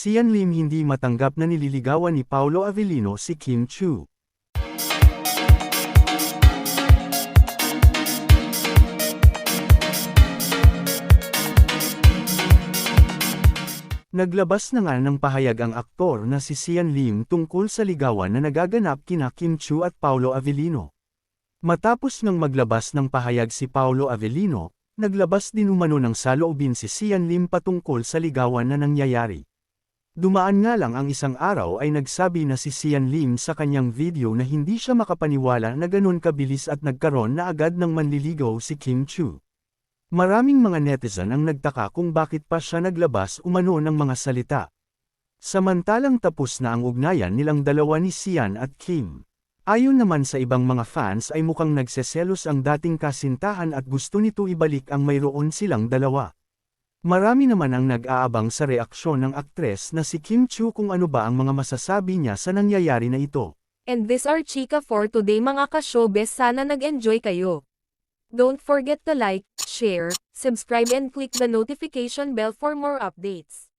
Sian Lim hindi matanggap na nililigawan ni Paolo Avellino si Kim Chu. Naglabas na nga ng pahayag ang aktor na si Sian Lim tungkol sa ligawan na nagaganap kina Kim Chu at Paolo Avellino. Matapos ngang maglabas ng pahayag si Paolo Avellino, naglabas din umano ng saloobin si Sian Lim patungkol sa ligawan na nangyayari. Dumaan nga lang ang isang araw ay nagsabi na si Sian Lim sa kanyang video na hindi siya makapaniwala na ganon kabilis at nagkaroon na agad ng manliligaw si Kim Chu. Maraming mga netizen ang nagtaka kung bakit pa siya naglabas umano ng mga salita. Samantalang tapos na ang ugnayan nilang dalawa ni Sian at Kim. Ayon naman sa ibang mga fans ay mukhang nagseselos ang dating kasintahan at gusto nito ibalik ang mayroon silang dalawa. Marami naman ang nag-aabang sa reaksyon ng aktres na si Kim Chu kung ano ba ang mga masasabi niya sa nangyayari na ito. And this are chika for today mga ka-showbiz sana nag-enjoy kayo. Don't forget to like, share, subscribe and click the notification bell for more updates.